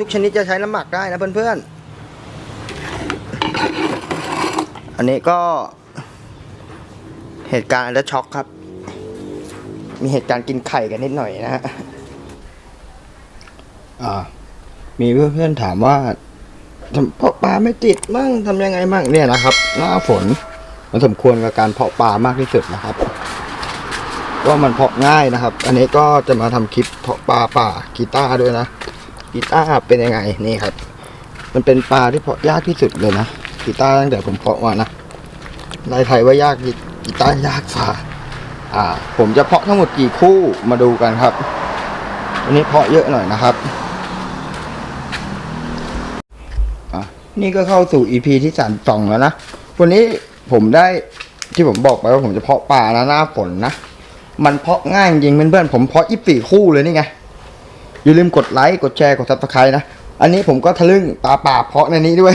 ทุกชนิดจะใช้น้ำหมักได้นะเพื่อนๆ อันนี้ก็ เหตุการณ์และช็อกครับ มีเหตุการณ์กินไข่กันนิดหน่อยนะฮะอ่ามีเพื่อนๆถามว่าทำเพาะปลาไม่ติดมั่งทำยังไงมั่งเนี่ยนะครับหน้าฝนมันสมควรกับการเพาะปลามากที่สุดนะครับก็มันเพาะง่ายนะครับ อันนี้ก็จะมาทำคลิปเพาะปลาป่ากีตาร์ด้วยนะ กีตาร์เป็นยังไงนี่ครับ มันเป็นปลาที่เพาะยากที่สุดเลยนะกีตาร์ตั้งแต่ผมเพาะมานะในไทยว่ายากกีตาร์ยากฝ่าอ่า ผมจะเพาะทั้งหมดกี่คู่มาดูกันครับอันนี้เพาะเยอะหน่อยนะครับอะนี่ก็เข้าสู่ EP ที่สามสองแล้วนะ วันนี้ผมได้ที่ผมบอกไปว่าผมจะเพาะปลานะหน้าฝนนะ มันเพาะง่ายจริงเพื่อนๆผมเพาะยี่สี่คู่เลยนี่ไง อย่าลืมกดไลค์กดแชร์กดซับสไครต์นะ อันนี้ผมก็ทะลึ่งปลาป่าเพาะในนี้ด้วย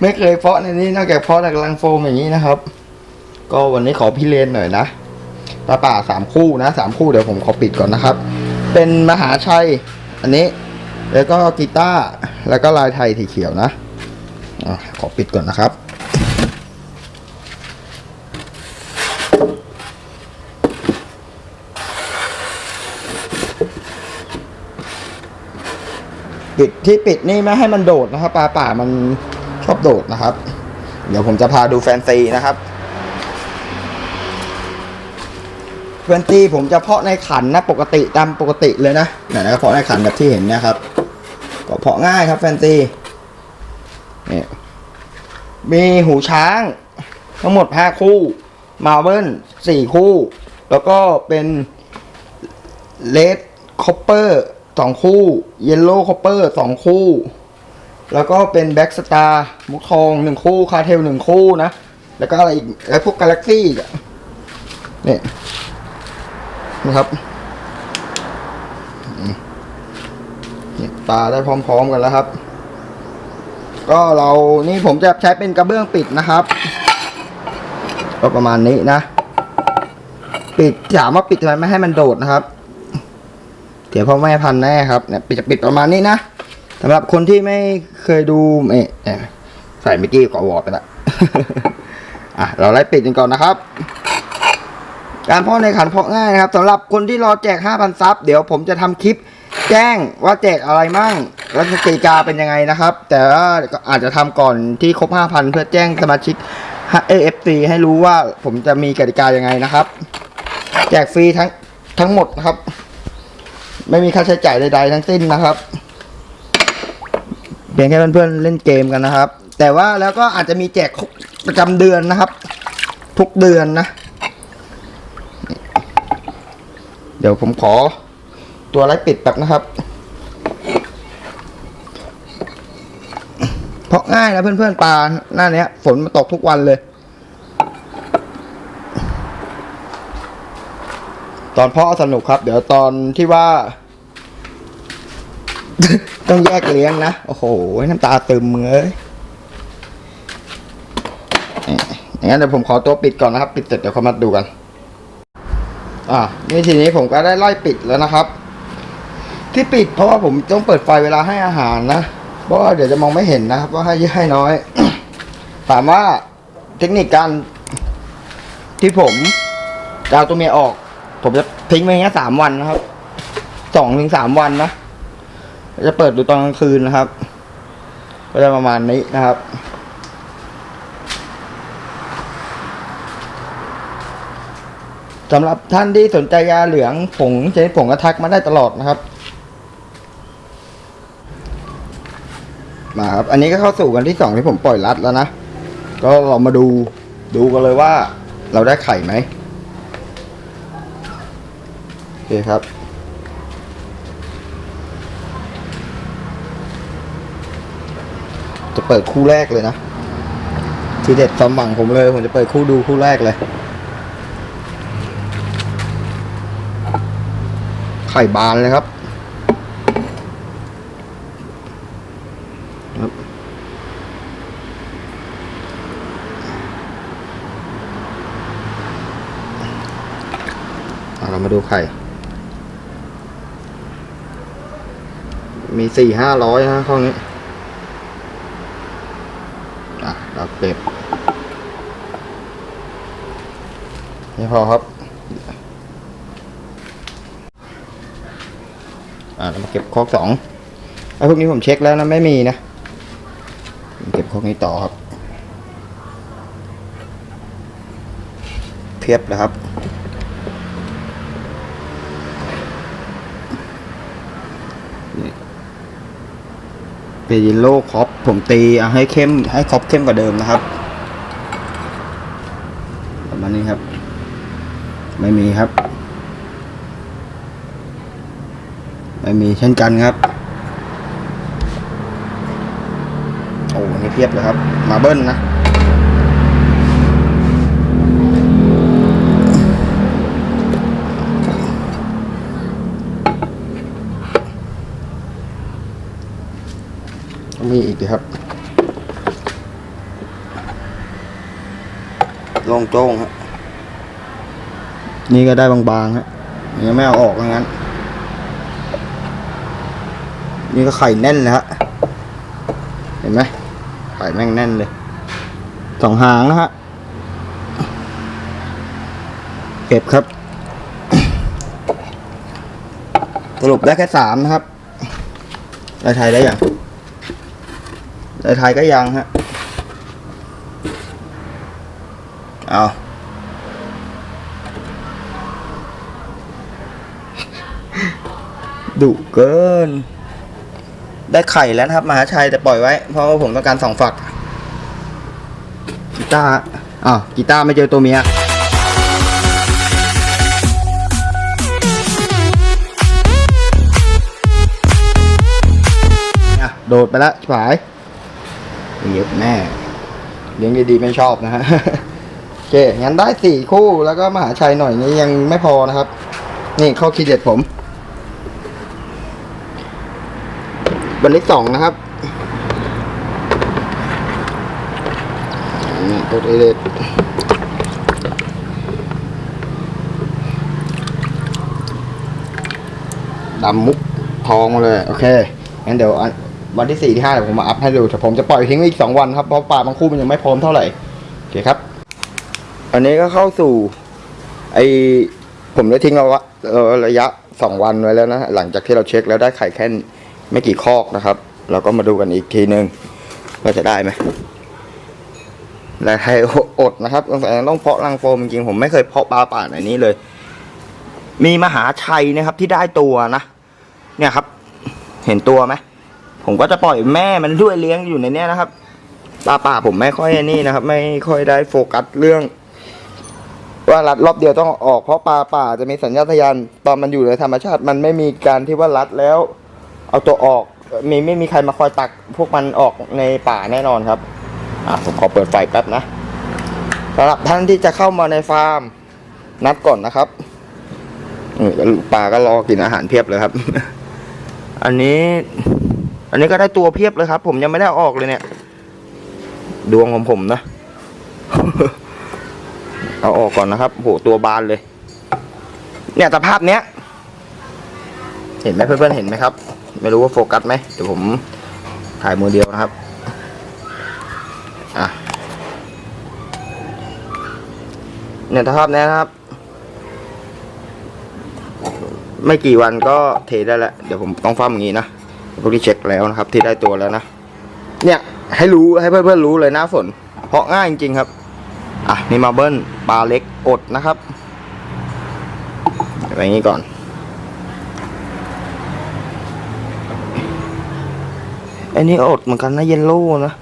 ไม่เคยเพาะในนี้นอกจากเพาะในกลังโฟมอย่างนี้นะครับ ก็วันนี้ขอพี่เลนหน่อยนะปลาป่าสามคู่นะสามคู่เดี๋ยวผมขอปิดก่อนนะครับ เป็นมหาชัย อันนี้ แล้วก็กีตาร์แล้วก็ลายไทยสีเขียวนะอะขอปิดก่อนนะครับ ปิดที่ปิดนี่ไม่ให้มันโดดนะครับ ปลาป่ามันชอบโดดนะครับ เดี๋ยวผมจะพาดูแฟนซีนะครับแฟนซีผมจะเพาะในขันนะปกติตามปกติเลยนะไหนนะเพาะในขันแบบที่เห็นนะครับ ก็เพาะง่ายครับแฟนซีนี่มีหูช้าง ทั้งหมดห้าคู่มาเบิลสี่คู่ แล้วก็เป็น เลดคอปเปอร์สองคู่เยลโล่คอปเปอร์สองคู่ แล้วก็เป็นแบ็กสตาร์มุกทองหนึ่งคู่คาเทลหนึ่งคู่นะ แล้วก็อะไรอีกไอ้พวกกาแล็กซี่อะนี่ยนะครับอืมนี่ตาได้พร้อมๆกันแล้วครับ ก็เรานี่ผมจะใช้เป็นกระเบื้องปิดนะครับ ก็ประมาณนี้นะ ปิดถามว่าปิดทำไมไม่ให้มันโดดนะครับ เดี๋ยวพ่อแม่พันแน่ครับเนี่ยปิดจะปิดประมาณนี้นะสำหรับคนที่ไม่เคยดูเอ๊ะใส่เมื่อกี้ก่อวอร์ดไปละอะเราไล่ปิดกันก่อนนะครับ การเพาะในขันเพาะง่ายนะครับสำหรับคนที่รอแจก 5,000 ซับเดี๋ยวผมจะทำคลิปแจ้งว่าแจกอะไรมั่งแล้วกติกาเป็นยังไงนะครับ แต่ว่าก็อาจจะทำก่อนที่ครบ 5,000 เพื่อแจ้งสมาชิก AFC ให้รู้ว่าผมจะมีกติกายังไงนะครับ แจกฟรีทั้งทั้งหมดนะครับ ไม่มีค่าใช้จ่ายใดๆทั้งสิ้นนะครับเพียงแค่เพื่อนๆเล่นเกมกันนะครับ แต่ว่าแล้วก็อาจจะมีแจกประจำเดือนนะครับ ทุกเดือนนะ เดี๋ยวผมขอตัวไล่ปิดแบบนะครับ เพราะง่ายนะเพื่อนๆปลาหน้าเนี้ยฝนมาตกทุกวันเลย ตอนพาะสนุกครับ เดี๋ยวตอนที่ว่า ต้องแยกเลี้ยงนะ โอ้โห น้ำตาตึมเลยอย่างนั้นเดี๋ยวผมขอตัวปิดก่อนนะครับ ปิดเสร็จเดี๋ยวเขามาดูกัน อ่านี่ทีนี้ผมก็ได้ไล่ปิดแล้วนะครับ ที่ปิดเพราะว่าผมต้องเปิดไฟเวลาให้อาหารนะ เพราะว่าเดี๋ยวจะมองไม่เห็นนะครับ ว่าให้เยอะให้น้อย ถามว่าเทคนิคการที่ผมจะเอาตัวเมียออก ผมจะทิ้งไว้อย่างนี้สามวันนะครับสองถึงสามวันนะจะเปิดดูตอนกลางคืนนะครับ ก็จะประมาณนี้นะครับ สำหรับท่านที่สนใจยาเหลืองผงชนิดผงก็ทักมาได้ตลอดนะครับ มาครับ อันนี้ก็เข้าสู่กันที่สองที่ผมปล่อยรัดแล้วนะ ก็เรามาดูดูกันเลยว่าเราได้ไข่ไหม เคครับ จะเปิดคู่แรกเลยนะ ทีเด็ดสมหวังผมเลย ผมจะเปิดคู่ดูคู่แรกเลย ไข่บานเลยครับครับอะเรามาดูไข่ มีสี่ห้าร้อยนะข้อนี้อะเราเก็บนี่พอครับ อ่าเรามาเก็บคอกสองไอ้พวกนี้ผมเช็คแล้วนะไม่มีนะ เก็บคอกนี้ต่อครับ เพียบเลยครับ เปยิโลคอปผมตีเอาให้เข้มให้คอปเข้มกว่าเดิมนะครับประมาณนี้ครับ ไม่มีครับ ไม่มีเช่นกันครับโอ้นี่เพียบเลยครับ มาเบิ้ลนะ มีอีกดีครับ ลงโจ้งฮะนี่ก็ได้บางๆฮะยังไม่เอาออกงั้น นี่ก็ไข่แน่นเลยฮะ เห็นไหมไข่แม่งแน่นเลยสองหางนะฮะ เก็บครับ สรุปได้แค่สามนะครับได้ไทยได้อยัง ในไทยก็ยังฮะ เอาดุเกิน ได้ไข่แล้วนะครับมหาชัยแต่ปล่อยไว้ เพราะว่าผมต้องการสองฝัก กีตาร์อ้ากีตาร์ไม่เจอตัวเมียอะโดดไปแล้วฉาย เยอะแน่เลี้ยงดีๆไม่ชอบนะฮะโอเคงั้นได้สี่คู่แล้วก็มหาชัยหน่อยนี้ยังไม่พอนะครับ นี่ข้อคิดเด็ดผมบันเลขสองนะครับนี่ตัวเด็ดดำมุกทองมาเลย โอเคงั้นเดี๋ยวอัน วันที่สี่ที่ห้าเดี๋ยวผมมาอัพให้ดูแต่ผมจะปล่อยทิ้งไว้อีกสองวันครับเพราะปลาบางคู่มันยังไม่พร้อมเท่าไหร่โอเคครับ อันนี้ก็เข้าสู่ ไอผมได้ทิ้งเอาวะเอ่อระยะสองวันไว้แล้วนะหลังจากที่เราเช็คแล้วได้ไข่แค่ไม่กี่คอกนะครับ เราก็มาดูกันอีกทีนึงว่าจะได้ไหมและให้อดนะครับต้องต้องเพาะรังโฟมจริงผมไม่เคยเพาะปลาป่าไหนนี้เลย มีมหาชัยนะครับที่ได้ตัวนะเนี่ยครับ เห็นตัวไหม ผมก็จะปล่อยแม่มันด้วยเลี้ยงอยู่ในเนี้ยนะครับปลาป่าผมไม่ค่อยนี่นะครับ ไม่ค่อยได้โฟกัสเรื่อง ว่ารัดรอบเดียวต้องออกเพราะปลาป่าจะมีสัญญาณทยานตอนมันอยู่ในธรรมชาติ มันไม่มีการที่ว่ารัดแล้ว เอาตัวออก มีไม่มีใครมาคอยตัก พวกมันออกในป่าแน่นอนครับ อะผมขอเปิดไฟแป๊บนะสำหรับท่านที่จะเข้ามาในฟาร์ม นัดก่อนนะครับอปลาก็รอกินอาหารเพียบเลยครับ อันนี้ อันนี้ก็ได้ตัวเพียบเลยครับ ผมยังไม่ได้ออกเลยเนี่ย ดวงของผมนะ เอาออกก่อนนะครับโหตัวบานเลย เนี่ยสภาพเนี้ย เห็นไหมเพื่อนๆเห็นไหมครับ ไม่รู้ว่าโฟกัสไหมเดี๋ยวผมถ่ายมือเดียวนะครับอะเนี่ยสภาพเนี้ยนะครับ ไม่กี่วันก็เทได้แล้ว เดี๋ยวผมต้องฟ้ามอย่างนี้นะ พวกที่เช็คแล้วนะครับ ที่ได้ตัวแล้วนะ เนี่ยให้รู้ให้เพื่อนๆรู้เลยน้าฝน เพราะง่ายจริงๆครับ อะนี่มาเบิ้ลปลาเล็กอดนะครับไปอย่างนี้ก่อน อันนี้อดเหมือนกันนะเยนโล่นะ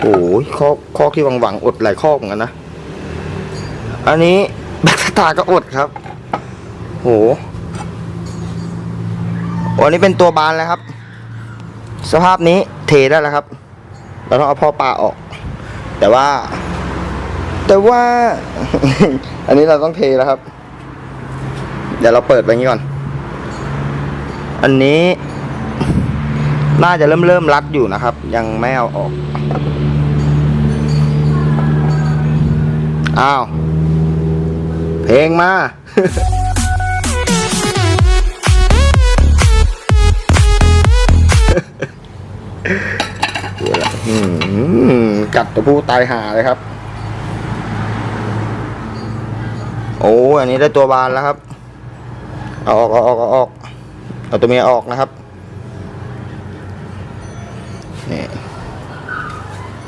โอ้ยคอกคอกที่หวังๆอดหลายคอกเหมือนกันนะ อันนี้แบคสตาก็อดครับโหวันนี้เป็นตัวบานแล้วครับ สภาพนี้เทได้แล้วครับ เราต้องเอาพ่อปลาออก แต่ว่า แต่ว่า อันนี้เราต้องเทแล้วครับ เดี๋ยวเราเปิดไปงี้ก่อน อันนี้ น่าจะเริ่มเริ่มรัดอยู่นะครับ ยังไม่เอาออก อ้าว เพลงมาืมกัดตัวผู้ตายหาเลยครับ โอ้อันนี้ได้ตัวบานแล้วครับเอาออกเอาออกเอาออกเอาตัวเมียออกนะครับนี่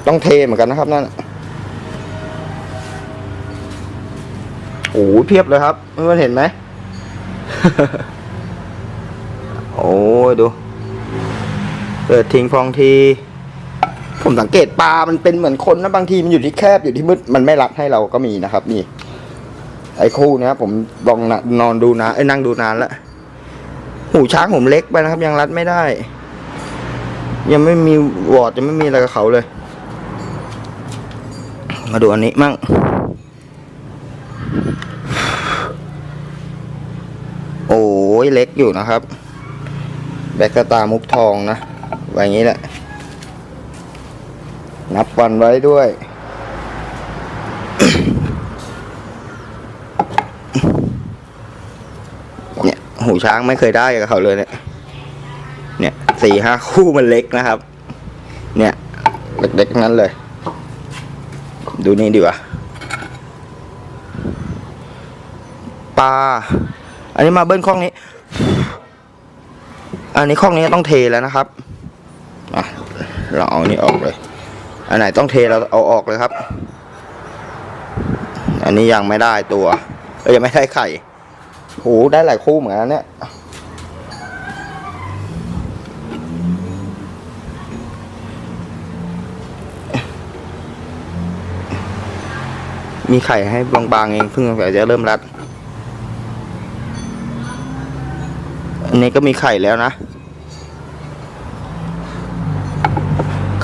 ต้องเทเหมือนกันนะครับนั่นโอ้เพียบเลยครับเพื่อนเห็นไหม โอ้ยดู เปิดทิ้งพองที ผมสังเกตปลา มันเป็นเหมือนคนนะบางทีมันอยู่ที่แคบอยู่ที่มืดมันไม่รัดให้เราก็มีนะครับ นี่ ไอ้คู่เนี้ยผมลองนนอนดูนะไอ้นั่งดูนานแล้วหูช้างผมเล็กไปนะครับ ยังรัดไม่ได้ ยังไม่มีวอร์ดยังไม่มีอะไรกับเขาเลย มาดูอันนี้มั่งโอ้ยเล็กอยู่นะครับ แบกกตามุกทองนะ ไว้อย่างนี้แหละ นับวันไว้ด้วยเนี่ยหูช้างไม่เคยได้กับเขาเลยเนี่ย เนี่ยสี่ห้าคู่มันเล็กนะครับ เนี่ยเล็กๆงนั้นเลย ดูนี่ดีกว่าปลาอันนี้มาเบิ้ลข้องนี้ อันนี้ข้องนี้ต้องเทแล้วนะครับ เราเอานี่ออกเลย อันไหนต้องเทเราเอาออกเลยครับ อันนี้ยังไม่ได้ตัวเอ้ยยังไม่ได้ไข่โหได้หลายคู่เหมือนกันเนี่ยมีไข่ให้บางๆเองเพิ่งสงสัยจะเริ่มรัด อันนี้ก็มีไข่แล้วนะ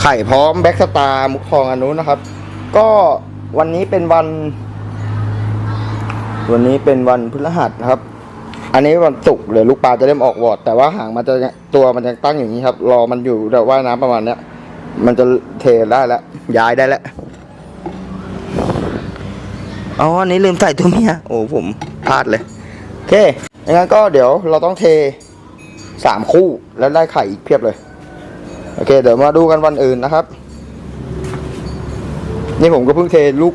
ข่พร้อมแบ็กสตาร์มุกทองอันนู้นนะครับ ก็วันนี้เป็นวัน วันนี้เป็นวันพฤหัสนะครับ อันนี้วันศุกร์เดี๋ยลูกปลาจะเริ่มออกวอดแต่ว่าหางมันจะตัวมันจะตั้งอย่างนี้ครับ รอมันอยู่เดี๋ยวว่ายน้ำประมาณเนี้ยมันจะเทได้แล้วย้ายได้แล้วอ๋ออันนี้ลืมใส่ตัวเมียโอ้ผมพลาดเลยโอเคงั้นก็เดี๋ยวเราต้องเทสามคู่แล้วได้ไข่อีกเพียบเลย โอเค เดี๋ยวมาดูกันวันอื่นนะครับ นี่ผมก็เพิ่งเทลูก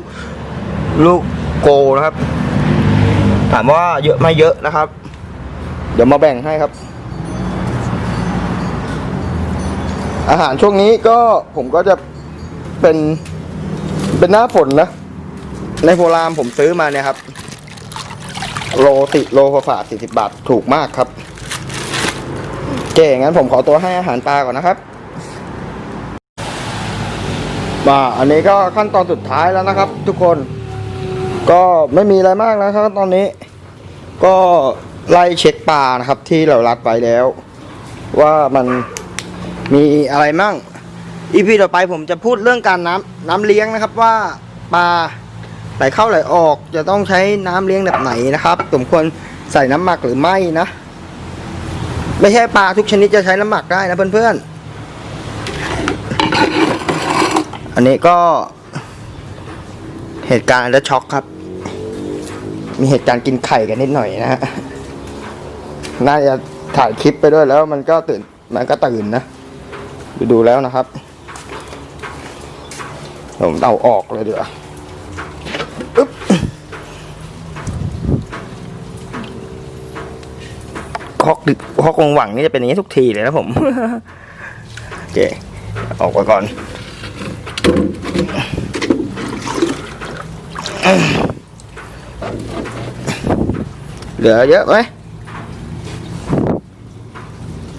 ลูกโกนะครับ ถามว่าเยอะไม่เยอะนะครับ เดี๋ยวมาแบ่งให้ครับ อาหารช่วงนี้ก็ผมก็จะเป็นเป็นหน้าฝนนะ ในโพรามผมซื้อมาเนี่ยครับ โลติโลพอฝาสี่สิบบาทถูกมากครับ เก่งั้นผมขอตัวให้อาหารปลาก่อนนะครับ มาอันนี้ก็ขั้นตอนสุดท้ายแล้วนะครับ ทุกคนก็ไม่มีอะไรมากนะครับ ตอนนี้ ก็ไล่เช็คปลานะครับ ที่เรารัดไว้แล้ว ว่ามันมีอะไรมั่งอีพีต่อไปผมจะพูดเรื่องการน้ำน้ำเลี้ยงนะครับว่าปลาไหลเข้าไหลออก จะต้องใช้น้ำเลี้ยงแบบไหนนะครับสมควรใส่น้ำหมักหรือไม่นะ ไม่ใช่ปลาทุกชนิดจะใช้น้ำหมักได้นะเพื่อนๆ อันนี้ก็ เหตุการณ์แล้วช็อกครับ มีเหตุการณ์กินไข่กันนิดหน่อยนะฮะน่าจะถ่ายคลิปไปด้วยแล้วมันก็ตื่นมันก็ตื่นนะดูดูแล้วนะครับผมเอาออกเลยเดี๋ยวาอึ๊บฮอกดึกฮอกวงหวังนี่จะเป็นอย่างนี้ทุกทีเลยนะผม โอเค ออกไปก่อน เหลือเยอะไหม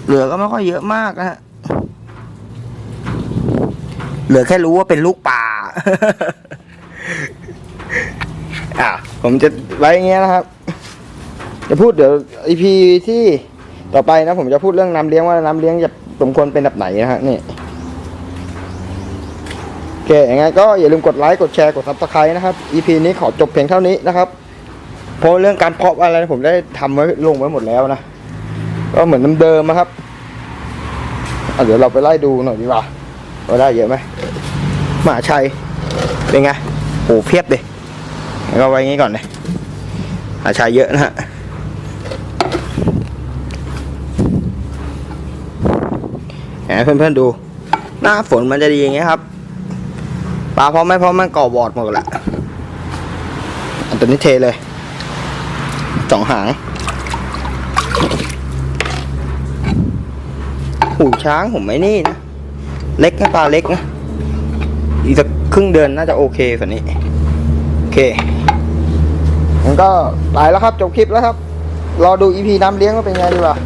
เหลือก็ไม่ค่อยเยอะมากนะฮะ เหลือแค่รู้ว่าเป็นลูกป่า อะ ผมจะไว้อย่างเงี้ยนะครับ จะพูดเดี๋ยวอีพีที่ต่อไปนะ ผมจะพูดเรื่องน้ำเลี้ยงว่าน้ำเลี้ยงจะสมควรเป็นแบบไหนนะฮะนี่ โอเคอย่างงั้นก็อย่าลืมกดไลค์กดแชร์กดซับสไครต์นะครับ EP นี้ขอจบเพียงเท่านี้นะครับ เพราะเรื่องการเพาะอะไรผมได้ทำไว้ลงไว้หมดแล้วนะ ก็เหมือนเดิมๆนะครับเดี๋ยวเราไปไล่ดูหน่อยดีกว่าว่าได้เยอะไหมหมาชัยเป็นไงโอ้เพียบเลยงั้นก็ไว้ย่างงี้ก่อนเลยหมาชัยเยอะนะฮะให้เพื่อนๆดู หน้าฝนมันจะดีอย่างเงี้ยครับ ปลาพร้อมไหมพร้อมมันก่อบอดหมดละอันตัวนี้เทเลยสองหางหูช้างผมไม่นี่นะ เล็กนะปลาเล็กนะ อีกสักครึ่งเดือนน่าจะโอเคกว่านี้ โอเคงั้นก็ไปแล้วครับ จบคลิปแล้วครับ รอดูอีพีน้ำเลี้ยงว่าเป็นไงดีกว่า